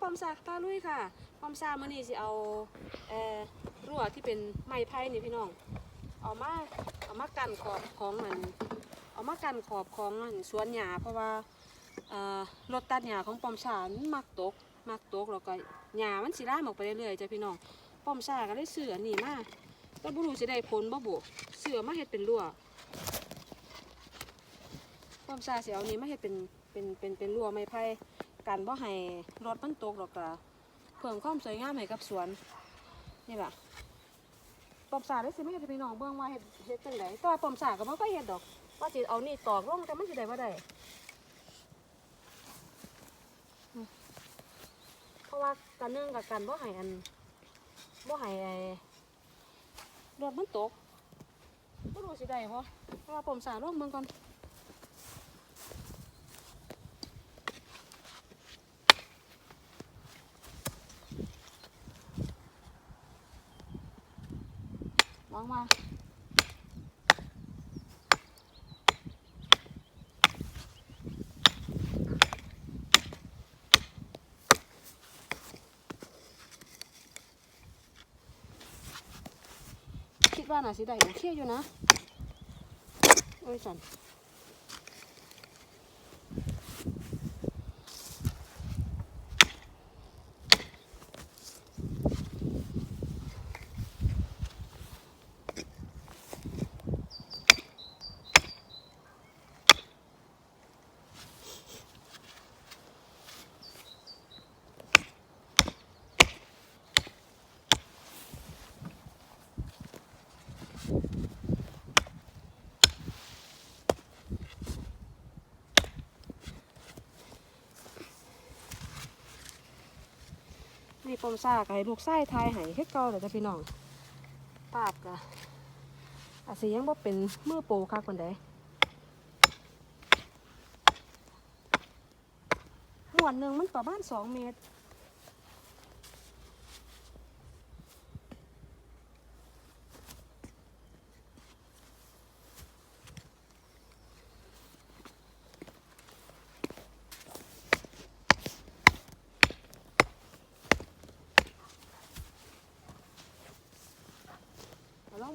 ปอมซาตาลุยค่ะ ปอมซามื้อนี้สิเอาเอ่อรั่วที่เป็นไม้ไผ่นี่พี่น้อง เอามาเอามากันขอบของมันเอามากันขอบของมันสวนหญ้าเพราะว่าเอ่อรถตัดหญ้าของปอมซามันมักตกมักตกแล้วก็หญ้ามันสิร่ามออกไปเรื่อยๆจ้ะพี่น้องปอมซาก็ได้เสือนี่มาแต่บ่รู้สิได้ผลบ่บุเสือมาเฮ็ดเป็นรั่วปอมซาเสิเอานี่มาเฮ็ดเป็นเป็นเป็นเป็นรั่วไม้ไผ่ กันบ่ให้รถมันตกแล้วก็เพิ่มความสวยงามให้กับสวนนี่ล่ะปอมสาได้สิไม่เห็นพี่น้องเบิ่งว่าเฮ็ดเฮ็ดจังไดแต่ว่าปอมสาก็บ่ค่อยเฮ็ดดอก ว่าสิเอานี่ตอกลงแต่มันสิได้บ่ได้เพราะว่ากันนึ่องกับกันบ่ให้อันบ่ให้ไอ้รถมันตกบ่รู้สิได้บ่เพราะว่าปอมสาลงเบิ่งก่อน องมาคิดว่าน่าสิได้โอเคอยู่นะโอ้ยสัน นี่ปมซากให้ลูกไส้ทายให้เคือเก่าเด้อจ้ะพี่น้องปาบก็อาจสิยังบ่เป็นมือโปรคักปานใดหวนหนึ่งมันประมาณ2เมตร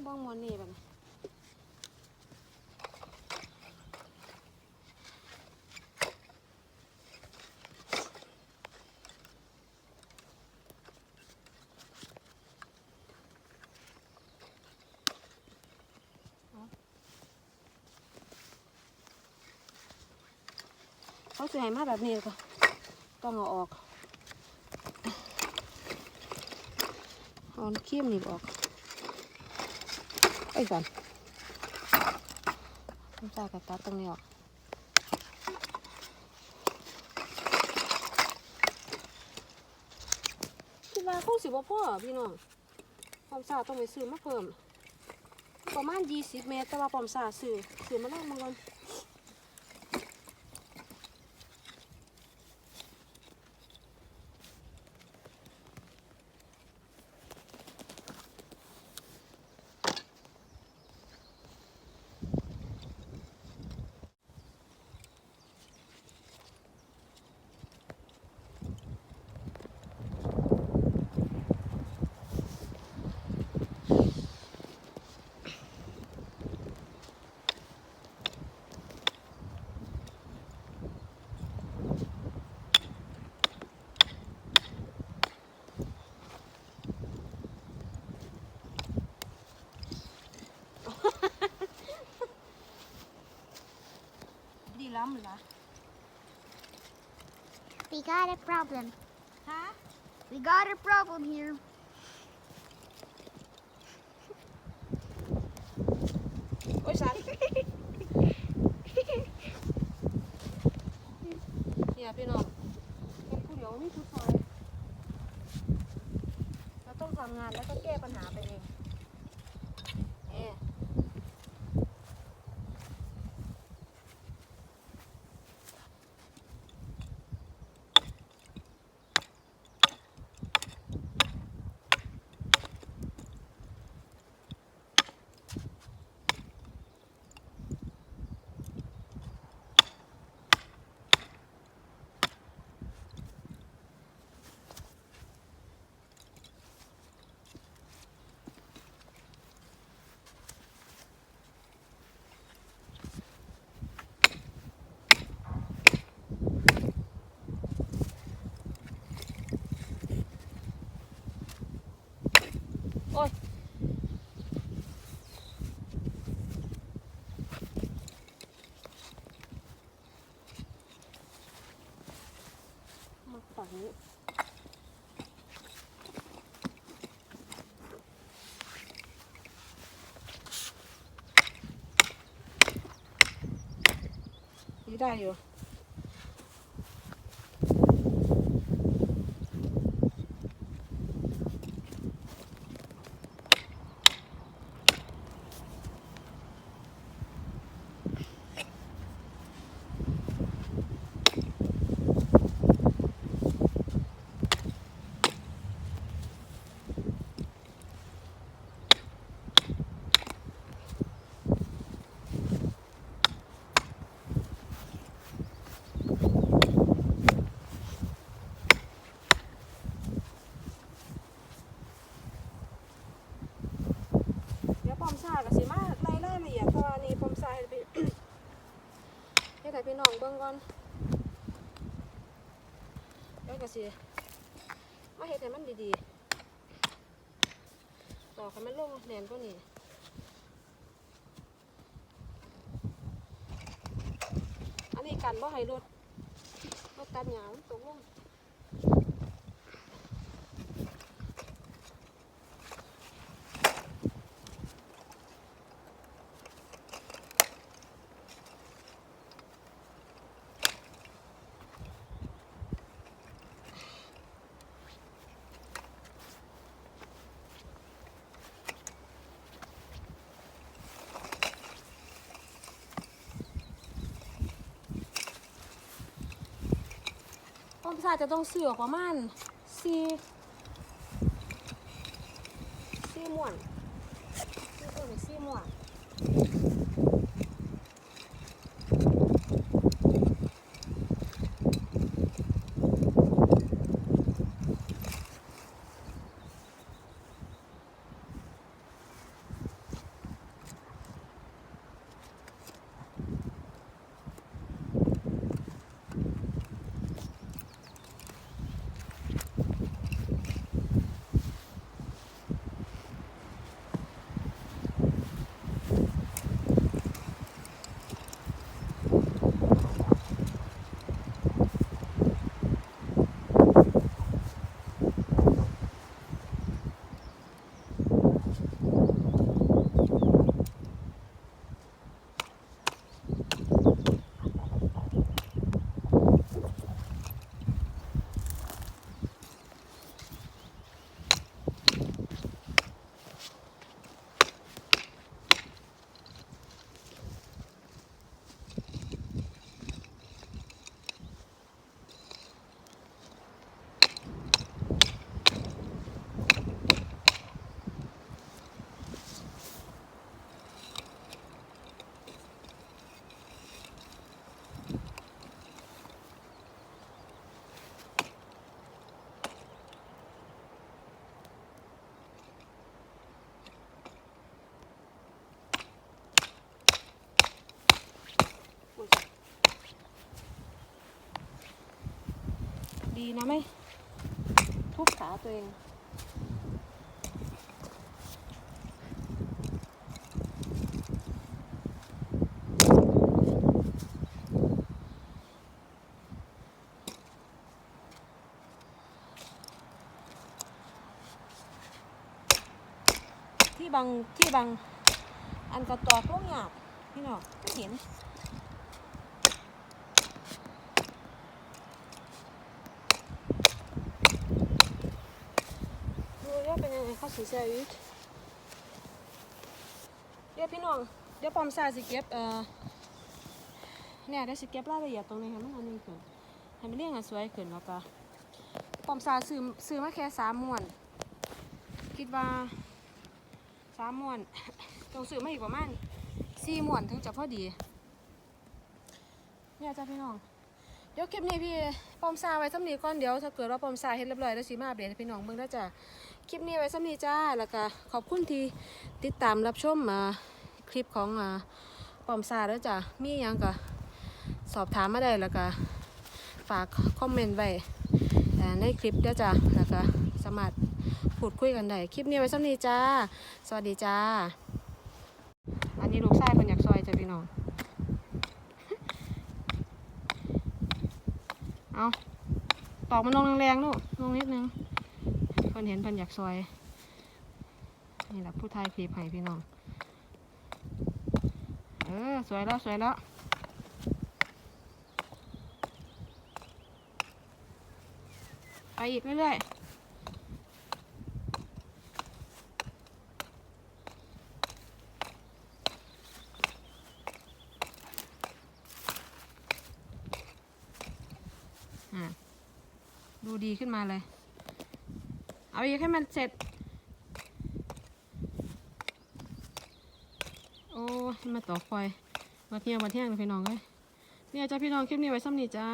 เองเบ้องมวนนี่แบัดนเขาสิให้มากแบบนี้ก็ต้องเอาออกเอาขี้มนี่ออก ไอ้สันต้องจ่ายกับตาตรงนี้ออกคิดว่าคงสิบ่พ่อพี่น้องปอมซาต้องไปซื้อมาเพิ่ม ประมาณยี่สิบเมตร แต่ว่าปอมซาซื้อซื้อมาแล้วมังก่อนดีล้ำเหร อ We got a problem. ฮะ We got a problem here. โอ้ยสันเนี่ยพี่น้องเป็นผู้เดียวนี่ผู้ชายเราต้องทำงานแล้วก็แก้ปัญหาไปเอง ได้อยู่ เดี๋ยวปอมซากับสิมาไล่ไล่ละเอียดเพราะว่านี่ปอมซาให้พี่ ให้แต่พี่น้ องเบิ่งก่อนแล้วก็สิมาเฮ็ดให้มันดีๆต่อกให้มันลงแน่นกว่านี้อันนี้กันบ่ให้รถรถตัดหยางตกลง มซาจะต้องเสือประมาณสี่สี่หมวนสี่เออสี่หมวน ดีนะไม่ทุบขาตัวเองที่บางที่บางอันกระตอกลงหยาบพี่น้องไม่เห็น ดูว่าเป็นยังไงข้าว สีแซ่อีกเดี๋ยวพี่น้อง เดี๋ยวปอมซาสิเก็บเอ่อเนี่ยเดี๋ยวสิเก็บรายละเอียดตรงนี้ให้มันอันนี้ขึ้นให้มันเรียงอันสวยขึ้นแล้วก็ปอมซาซื้อซื้อมาแค่สามม้วน คิดว่าสามม้วนต้องซื้อมาอีกประมาณสี่ม้วนถึงจะพอดีเนี่ยจ้าพี่น้อง เดี๋ยวคลิปนี้พี่ปอมซาไว้สำนีก่อนเดี๋ยวถ้าเกิดว่าปอมซาเฮ็ดเรียบร้อยแล้วสิมาอัปเดตให้พี่น้องเบิ่งได้จ้ะคลิปนี้ไว้สำนีจ้าแล้วก็ขอบคุณที่ติดตามรับชมมาคลิปของอ่าปอมซาแล้วจ้ะมีหยังก็สอบถามมาได้แล้วก็ฝากคอมเมนต์ไว้ในคลิปเด้อจ้ะแล้วก็สามารถพูดคุยกันได้คลิปนี้ไว้สำนีจ้า สวัสดีจ้า อันนี้ลูกชายเพิ่นอยากซอยจ้ะพี่น้อง เอาตอกมันลงแรงๆลูกลงนิดนึงเพิ่นเห็นเพิ่นอยากซอย นี่แหละผู้ไทยผีไผ่พี่น้อง เออ สวยแล้วสวยแล้วไปอีกเรื่อยๆอะ ดีขึ้นมาเลย เอาอีกให้มันเสร็จ โอ้ให้มาต่อคอยมาเที่ยวมาเที่ยงเลยพี่น้องเลยเนี่ยจ้าพี่น้องคลิปนี้ไว้ซ้ำนี่จ้า